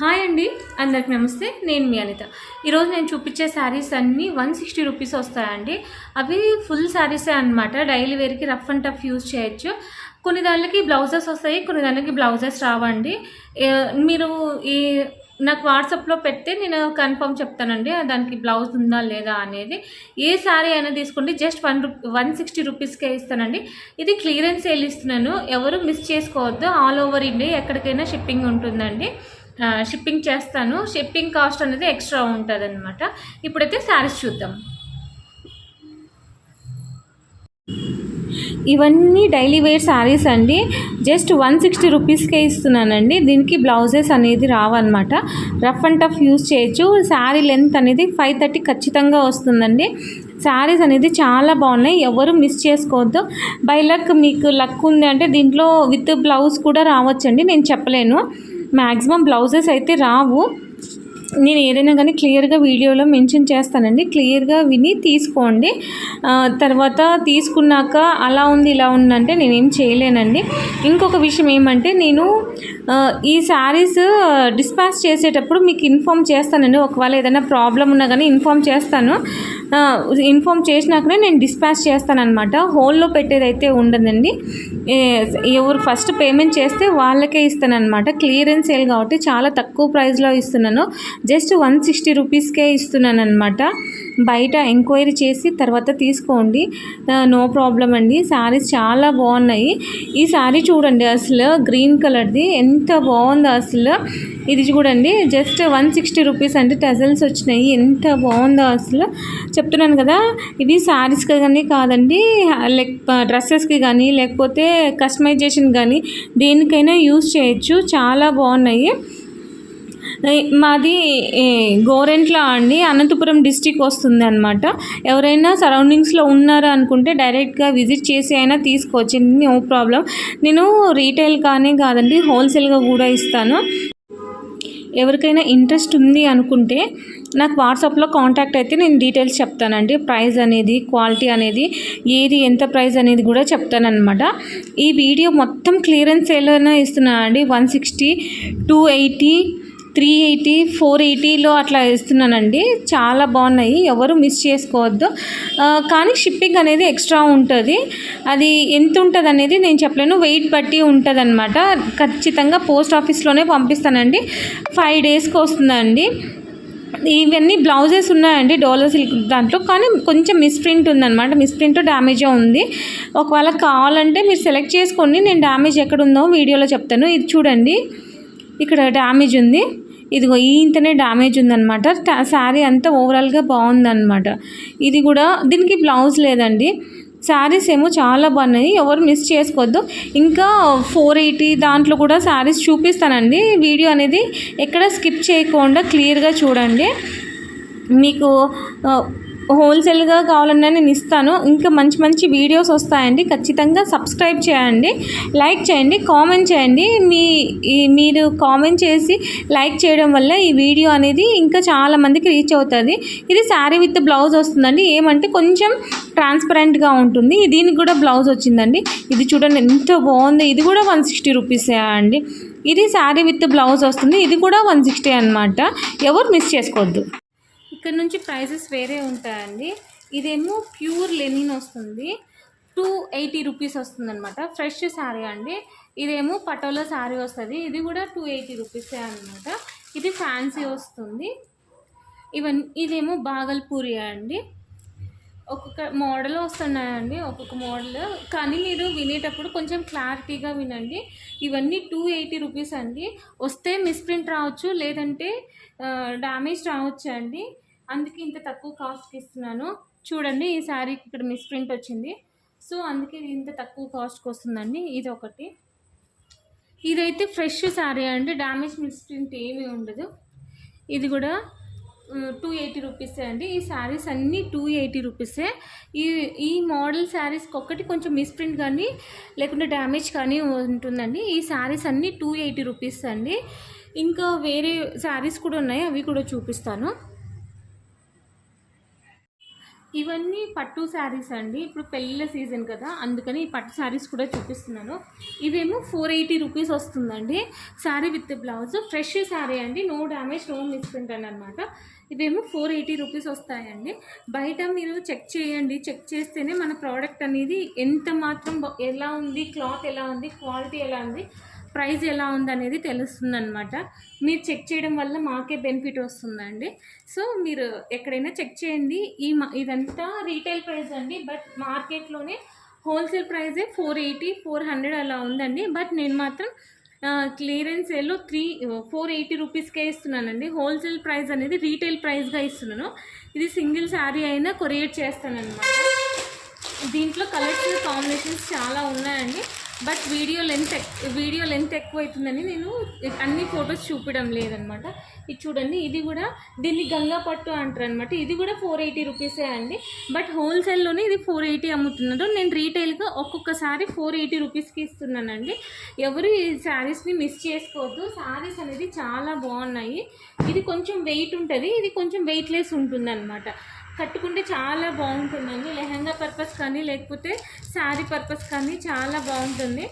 Hi అండి అందరికి నమస్తే నేను మీ అనిత. ఈరోజు నేను చూపించే శారీస్ అన్నీ వన్ సిక్స్టీ రూపీస్ వస్తాయండి. అవి ఫుల్ శారీసే అనమాట డైలీ వేర్కి రఫ్ అండ్ టఫ్ యూజ్ చేయొచ్చు. కొన్ని దానికి బ్లౌజెస్ వస్తాయి కొన్ని దానికి బ్లౌజెస్ రావండి. మీరు ఈ నాకు వాట్సాప్లో పెడితే నేను కన్ఫర్మ్ చెప్తానండి దానికి బ్లౌజ్ ఉందా లేదా అనేది. ఏ శారీ అయినా తీసుకోండి జస్ట్ వన్ రూ వన్ సిక్స్టీ రూపీస్కే ఇస్తానండి. ఇది క్లియరెన్స్ సేల్ ఇస్తున్నాను. ఎవరు మిస్ చేసుకోవద్దు ఆల్ ఓవర్ ఇండియా ఎక్కడికైనా షిప్పింగ్ ఉంటుందండి. షిప్పింగ్ చేస్తాను. షిప్పింగ్ కాస్ట్ అనేది ఎక్స్ట్రా ఉంటుంది అనమాట ఇప్పుడైతే శారీస్ చూద్దాం. ఇవన్నీ డైలీ వేర్ శారీస్ అండి. జస్ట్ వన్ సిక్స్టీ రూపీస్కే ఇస్తున్నానండి. దీనికి బ్లౌజెస్ అనేది రావన్నమాట. రఫ్ అండ్ టఫ్ యూస్ చేయొచ్చు. శారీ లెంత్ అనేది ఫైవ్ థర్టీ ఖచ్చితంగా వస్తుందండి. శారీస్ అనేది చాలా బాగున్నాయి. ఎవరు మిస్ చేసుకోవద్దు. బై లక్ మీకు లక్ ఉంది అంటే దీంట్లో విత్ బ్లౌజ్ కూడా రావచ్చండి. నేను చెప్పలేను. మ్యాక్సిమం బ్లౌజెస్ అయితే రావు నేను ఏదైనా కానీ క్లియర్గా వీడియోలో మెన్షన్ చేస్తానండి. క్లియర్గా విని తీసుకోండి. తర్వాత తీసుకున్నాక అలా ఉంది ఇలా ఉందంటే నేనేం చేయలేనండి. ఇంకొక విషయం ఏమంటే నేను ఈ శారీస్ డిస్పాచ్ చేసేటప్పుడు మీకు ఇన్ఫామ్ చేస్తానండి. ఒకవేళ ఏదైనా ప్రాబ్లం ఉన్నా కానీ ఇన్ఫామ్ చేస్తాను. ఇన్ఫామ్ చేసినాకనే నేను డిస్పాచ్ చేస్తానన్నమాట. హోల్లో పెట్టేదైతే ఉండదండి. ఎవరు ఫస్ట్ పేమెంట్ చేస్తే వాళ్ళకే ఇస్తానమాట క్లియరెన్స్ సేల్ కాబట్టి చాలా తక్కువ ప్రైస్లో ఇస్తున్నాను. జస్ట్ వన్ సిక్స్టీ రూపీస్కే ఇస్తున్నాను అనమాట బయట ఎంక్వైరీ చేసి తర్వాత తీసుకోండి. నో ప్రాబ్లం అండి. శారీస్ చాలా బాగున్నాయి. ఈ శారీ చూడండి అసలు గ్రీన్ కలర్ది. ఎంత బాగుందో అసలు. ఇది చూడండి జస్ట్ వన్ సిక్స్టీ రూపీస్ అంటే టజల్స్ వచ్చినాయి. ఎంత బాగుందో అసలు. చెప్తున్నాను కదా ఇది శారీస్కి కానీ కాదండి లైక్ డ్రెస్సెస్కి కానీ లేకపోతే కస్టమైజేషన్ కానీ దేనికైనా యూస్ చేయొచ్చు. చాలా బాగున్నాయి. మాది గోరెంట్ల అండి. అనంతపురం డిస్టిక్ వస్తుంది అనమాట ఎవరైనా సరౌండింగ్స్లో ఉన్నారా అనుకుంటే డైరెక్ట్గా విజిట్ చేసి అయినా తీసుకొచ్చింది నో ప్రాబ్లం. నేను రీటైల్ కానీ కాదండి హోల్సేల్గా కూడా ఇస్తాను. ఎవరికైనా ఇంట్రెస్ట్ ఉంది అనుకుంటే నాకు వాట్సాప్లో కాంటాక్ట్ అయితే నేను డీటెయిల్స్ చెప్తానండి. ప్రైస్ అనేది క్వాలిటీ అనేది ఏది ఎంత ప్రైస్ అనేది కూడా చెప్తానమాట ఈ వీడియో మొత్తం క్లియరెన్స్ సేల్లోనే ఇస్తున్నానండి. One sixty two eighty three eighty four ఎయిటీలో అట్లా వేస్తున్నానండి. చాలా బాగున్నాయి. ఎవరు మిస్ చేసుకోవద్దు. కానీ షిప్పింగ్ అనేది ఎక్స్ట్రా ఉంటుంది. అది ఎంత ఉంటుంది అనేది నేను చెప్పలేను. వెయిట్ బట్టి ఉంటుంది అనమాట ఖచ్చితంగా పోస్ట్ ఆఫీస్లోనే పంపిస్తానండి. ఫైవ్ డేస్కి వస్తుందండి. ఇవన్నీ బ్లౌజెస్ ఉన్నాయండి డోలర్ సిల్క్ దాంట్లో. కానీ కొంచెం మిస్ప్రింట్ ఉందన్నమాట. మిస్ప్రింట్ డ్యామేజ్ ఉంది. ఒకవేళ కావాలంటే మీరు సెలెక్ట్ చేసుకోండి నేను డ్యామేజ్ ఎక్కడ ఉందో వీడియోలో చెప్తాను. ఇది చూడండి. ఇక్కడ డ్యామేజ్ ఉంది. ఇదిగో ఇంతనే డ్యామేజ్ ఉందన్నమాట. శారీ అంతా ఓవరాల్గా బాగుందన్నమాట. ఇది కూడా దీనికి బ్లౌజ్ లేదండి. శారీస్ ఏమో చాలా బాగున్నాయి. ఎవరు మిస్ చేసుకోవద్దు. ఇంకా ఫోర్ ఎయిటీ దాంట్లో కూడా శారీస్ చూపిస్తానండి. వీడియో అనేది ఎక్కడ స్కిప్ చేయకుండా క్లియర్గా చూడండి. మీకు హోల్సేల్గా కావాలన్నా నేను ఇస్తాను. ఇంకా మంచి మంచి వీడియోస్ వస్తాయండి. ఖచ్చితంగా సబ్స్క్రైబ్ చేయండి. లైక్ చేయండి. కామెంట్ చేయండి. మీ మీరు కామెంట్ చేసి లైక్ చేయడం వల్ల ఈ వీడియో అనేది ఇంకా చాలా మందికి రీచ్ అవుతుంది. ఇది శారీ విత్ బ్లౌజ్ వస్తుందండి. ఏమంటే కొంచెం ట్రాన్స్పరెంట్గా ఉంటుంది. దీనికి కూడా బ్లౌజ్ వచ్చిందండి. ఇది చూడండి ఎంత బాగుంది. ఇది కూడా వన్ సిక్స్టీ రూపీసే అండి. ఇది శారీ విత్ బ్లౌజ్ వస్తుంది. ఇది కూడా వన్ సిక్స్టీ అనమాట ఎవరు మిస్ చేసుకోవద్దు. ఇక్కడ నుంచి ప్రైజెస్ వేరే ఉంటాయండి. ఇదేమో ప్యూర్ లెనిన్ వస్తుంది. టూ ఎయిటీ రూపీస్ వస్తుంది అనమాట ఫ్రెష్ శారీ అండి. ఇదేమో పటోలా శారీ వస్తుంది. ఇది కూడా టూ ఎయిటీ రూపీసే అనమాట ఇది ఫ్యాన్సీ వస్తుంది. ఇవన్నీ ఇదేమో బాగల్పూరి అండి. ఒక్కొక్క మోడల్ వస్తున్నాయండి. ఒక్కొక్క మోడల్. కానీ మీరు వినేటప్పుడు కొంచెం క్లారిటీగా వినండి. ఇవన్నీ టూ ఎయిటీ రూపీస్ అండి. వస్తే మిస్ప్రింట్ రావచ్చు. లేదంటే డ్యామేజ్ రావచ్చు అండి అందుకే ఇంత తక్కువ కాస్ట్కి ఇస్తున్నాను. చూడండి ఈ శారీకి ఇక్కడ మిస్ప్రింట్ వచ్చింది. సో అందుకే ఇది ఇంత తక్కువ కాస్ట్కి వస్తుందండి. ఇది ఒకటి. ఇదైతే ఫ్రెష్ శారీ అండి. డ్యామేజ్ మిస్ప్రింట్ ఏమీ ఉండదు. ఇది కూడా టూ ఎయిటీ రూపీసే అండి. ఈ శారీస్ అన్నీ టూ ఎయిటీ రూపీసే ఈ ఈ మోడల్ శారీస్కి ఒక్కటి కొంచెం మిస్ప్రింట్ కానీ లేకుంటే డ్యామేజ్ కానీ ఉంటుందండి. ఈ శారీస్ అన్నీ టూ ఎయిటీ రూపీస్ అండి. ఇంకా వేరే శారీస్ కూడా ఉన్నాయి. అవి కూడా చూపిస్తాను. ఇవన్నీ పట్టు శారీస్ అండి. ఇప్పుడు పెళ్ళిళ్ళ సీజన్ కదా అందుకని ఈ పట్టు శారీస్ కూడా చూపిస్తున్నాను. ఇవేమో ఫోర్ ఎయిటీ రూపీస్ వస్తుందండి. Sari with blouse. Fresh sari అండి. నో డ్యామేజ్ నో మిస్ప్రింట్ అని అనమాట ఇవేమో ఫోర్ ఎయిటీ రూపీస్ వస్తాయండి. బయట మీరు చెక్ చేయండి. చెక్ చేస్తేనే మన ప్రోడక్ట్ అనేది ఎంత మాత్రం ఎలా ఉంది క్లాత్ ఎలా ఉంది క్వాలిటీ ఎలా ఉంది ప్రైస్ ఎలా ఉందనేది తెలుస్తుందనమాట తెలుస్తుంది అనమాట మీరు చెక్ చేయడం వల్ల మాకే బెనిఫిట్ వస్తుందండి. సో మీరు ఎక్కడైనా చెక్ చేయండి. ఈ మ- ఇదంతా రీటైల్ ప్రైస్ అండి. బట్ మార్కెట్లోనే హోల్సేల్ ప్రైజే ఫోర్ ఎయిటీ ఫోర్ హండ్రెడ్ అలా ఉందండి. బట్ నేను మాత్రం క్లియరెన్స్ సేల్లో త్రీ ఫోర్ ఎయిటీ రూపీస్కే ఇస్తున్నానండి. హోల్సేల్ ప్రైస్ అనేది రీటైల్ ప్రైస్గా ఇస్తున్నాను. ఇది సింగిల్ శారీ అయినా కొరియర్ చేస్తానన్నమాట. దీంట్లో కలర్స్ కాంబినేషన్స్ చాలా ఉన్నాయండి. But video length video length ఎక్కువ అవుతుందని నేను అన్ని ఫొటోస్ చూపించడం లేదనమాట. ఇది చూడండి ఇది కూడా దీన్ని గంగా పట్టు అంటారు అనమాట ఇది కూడా ఫోర్ ఎయిటీ రూపీసే అండి. బట్ హోల్సేల్లోనే ఇది ఫోర్ ఎయిటీ అమ్ముతున్నారు. నేను రీటైల్గా ఒక్కొక్కసారి ఫోర్ ఎయిటీ రూపీస్కి ఇస్తున్నానండి. ఎవరు ఈ శారీస్ని మిస్ చేసుకోవద్దు. శారీస్ అనేది చాలా బాగున్నాయి. ఇది కొంచెం వెయిట్ ఉంటుంది. ఇది కొంచెం వెయిట్లెస్ ఉంటుంది అనమాట కట్టుకుంటే చాలా బాగుంటుందండి. లెహంగా పర్పస్ కానీ లేకపోతే శారీ పర్పస్ కానీ చాలా బాగుంటుంది.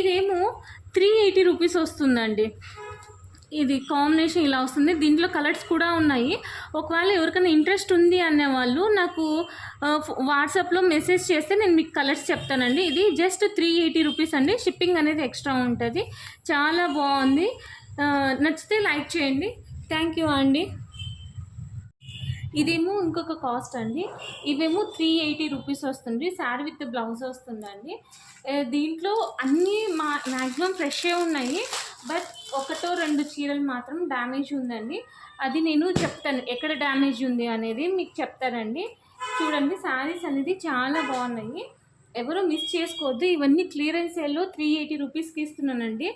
ఇదేమో త్రీ ఎయిటీ రూపీస్ వస్తుందండి. ఇది కాంబినేషన్ ఇలా వస్తుంది. దీంట్లో కలర్స్ కూడా ఉన్నాయి. ఒకవేళ ఎవరికైనా ఇంట్రెస్ట్ ఉంది అనే వాళ్ళు నాకు వాట్సాప్లో మెసేజ్ చేస్తే నేను మీకు కలర్స్ చెప్తానండి. ఇది జస్ట్ త్రీ ఎయిటీ రూపీస్ అండి. షిప్పింగ్ అనేది ఎక్స్ట్రా ఉంటుంది. చాలా బాగుంది. నచ్చితే లైక్ చేయండి. థ్యాంక్ యూ అండి. ఇదేమో ఇంకొక కాస్ట్ అండి. ఇవేమో త్రీ ఎయిటీ రూపీస్ వస్తుంది. శారీ విత్ బ్లౌజ్ వస్తుందండి. దీంట్లో అన్నీ మా మ్యాక్సిమం ఫ్రెషే ఉన్నాయి. బట్ ఒకటో రెండు చీరలు మాత్రం డ్యామేజ్ ఉందండి. అది నేను చెప్తాను. ఎక్కడ డ్యామేజ్ ఉంది అనేది మీకు చెప్తానండి. చూడండి శారీస్ అనేది చాలా బాగున్నాయి. ఎవరో మిస్ చేసుకోవద్దు. ఇవన్నీ క్లియరెన్స్ సేల్లో త్రీ ఎయిటీ రూపీస్కి ఇస్తున్నానండి.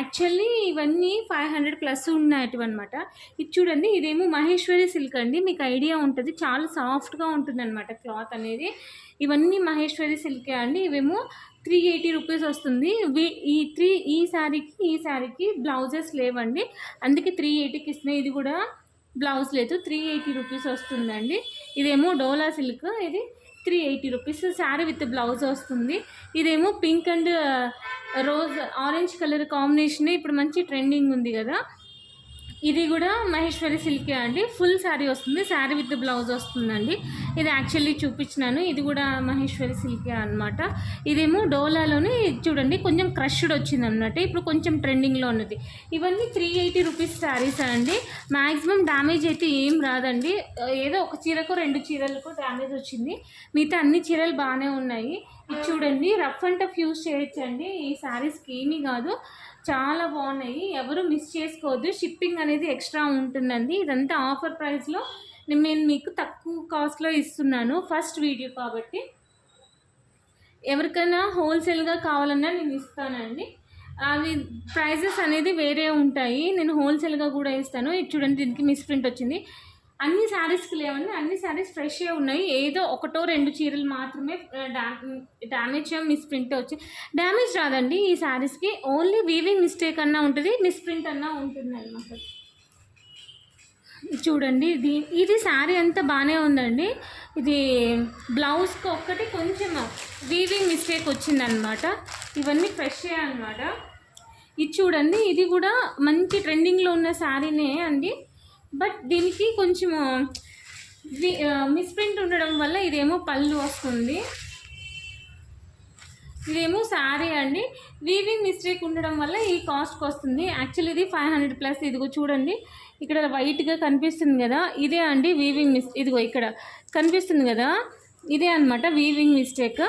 యాక్చువల్లీ ఇవన్నీ ఫైవ్ హండ్రెడ్ ప్లస్ ఉన్నాయి అనమాట ఇది చూడండి ఇదేమో మహేశ్వరి సిల్క్ అండి. మీకు ఐడియా ఉంటుంది. చాలా సాఫ్ట్గా ఉంటుందన్నమాట క్లాత్ అనేది. ఇవన్నీ మహేశ్వరి సిల్కే అండి. ఇవేమో త్రీ ఎయిటీ రూపీస్ వస్తుంది. ఈ త్రీ ఈ శారీకి ఈ శారీకి బ్లౌజెస్ లేవండి. అందుకే త్రీ ఎయిటీకి ఇస్తున్నాయి ఇది కూడా బ్లౌజ్ లేదు. త్రీ ఎయిటీ రూపీస్ వస్తుందండి. ఇదేమో డోలా సిల్క్ ఇది three eighty rupees. Sari with blouse వస్తుంది. ఇదేమో pink and rose orange colour combination. ఇప్పుడు మంచి ట్రెండింగ్ ఉంది కదా. ఇది కూడా మహేశ్వరి సిల్కే అండి. ఫుల్ శారీ వస్తుంది. శారీ విత్ బ్లౌజ్ వస్తుందండి. ఇది యాక్చువల్లీ చూపించినాను. ఇది కూడా మహేశ్వరి సిల్కే అన్నమాట. ఇదేమో డోలాలోని చూడండి కొంచెం క్రష్డ్ వచ్చింది అన్నమాట ఇప్పుడు కొంచెం ట్రెండింగ్లో ఉన్నది. ఇవన్నీ త్రీ ఎయిటీ రూపీస్ శారీస్ అండి. మ్యాక్సిమం డ్యామేజ్ అయితే ఏం రాదండి. ఏదో ఒక చీరకు రెండు చీరలకు డ్యామేజ్ వచ్చింది. మిగతా అన్ని చీరలు బాగానే ఉన్నాయి. ఇది చూడండి రఫ్ అండ్ టఫ్ యూజ్ చేయొచ్చండి. ఈ శారీస్కి ఏమీ కాదు. చాలా బాగున్నాయి. ఎవరు మిస్ చేసుకోవద్దు. షిప్పింగ్ అనేది ఎక్స్ట్రా ఉంటుందండి. ఇదంతా ఆఫర్ ప్రైస్లో నేను మీకు తక్కువ కాస్ట్లో ఇస్తున్నాను. ఫస్ట్ వీడియో కాబట్టి. ఎవరికైనా హోల్సేల్గా కావాలన్నా నేను ఇస్తానండి. అవి ప్రైజెస్ అనేది వేరే ఉంటాయి. నేను హోల్సేల్గా కూడా ఇస్తాను. ఇది చూడండి దీనికి మిస్ప్రింట్ వచ్చింది. అన్ని శారీస్కి లేవండి అన్ని శారీస్ ఫ్రెష్గా ఉన్నాయి. ఏదో ఒకటో రెండు చీరలు మాత్రమే డ్యామేజ్ మిస్ప్రింట్ వచ్చి. డ్యామేజ్ రాదండి ఈ శారీస్కి. ఓన్లీ వీవింగ్ మిస్టేక్ అన్నా ఉంటుంది మిస్ప్రింట్ అన్నా ఉంటుంది అనమాట చూడండి ఇది ఇది శారీ అంతా బాగానే ఉందండి. ఇది బ్లౌజ్కి ఒక్కటి కొంచెం వీవింగ్ మిస్టేక్ వచ్చిందనమాట ఇవన్నీ ఫ్రెష్ అనమాట ఇది చూడండి ఇది కూడా మంచి ట్రెండింగ్లో ఉన్న శారీనే అండి. బట్ దీనికి కొంచెం మిస్ప్రింట్ ఉండడం వల్ల ఇదేమో పళ్ళు వస్తుంది. ఇదేమో శారీ అండి. వీవింగ్ మిస్టేక్ ఉండడం వల్ల ఈ కాస్ట్కి వస్తుంది. యాక్చువల్లీ ఇది ఫైవ్ హండ్రెడ్ ప్లస్ ఇదిగో చూడండి. ఇక్కడ వైట్గా కనిపిస్తుంది కదా ఇదే అండి వీవింగ్ మిస్ ఇదిగో ఇక్కడ కనిపిస్తుంది కదా ఇదే అనమాట వీవింగ్ మిస్టేక్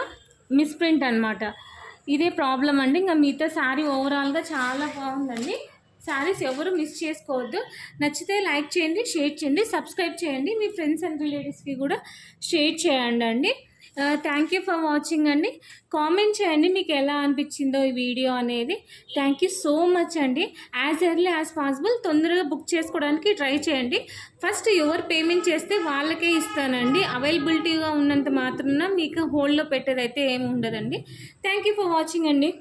మిస్ప్రింట్ అనమాట ఇదే ప్రాబ్లం అండి. ఇంకా మిగతా శారీ ఓవరాల్గా చాలా బాగుందండి. శారీస్ ఎవరు మిస్ చేసుకోవద్దు. నచ్చితే లైక్ చేయండి షేర్ చేయండి సబ్స్క్రైబ్ చేయండి. మీ ఫ్రెండ్స్ అండ్ రిలేటివ్స్కి కూడా షేర్ చేయండి అండి. థ్యాంక్ యూ ఫర్ వాచింగ్ అండి. కామెంట్ చేయండి మీకు ఎలా అనిపించిందో ఈ వీడియో అనేది. థ్యాంక్ యూ సో మచ్ అండి. యాజ్ ఎర్లీ యాజ్ పాసిబుల్ తొందరగా బుక్ చేసుకోవడానికి ట్రై చేయండి. ఫస్ట్ ఎవరు పేమెంట్ చేస్తే వాళ్ళకే ఇస్తానండి. అవైలబిలిటీగా ఉన్నంత మాత్రాన మీకు హోల్డ్లో పెట్టేదైతే ఏమి ఉండదండి. థ్యాంక్ యూ ఫర్ వాచింగ్ అండి.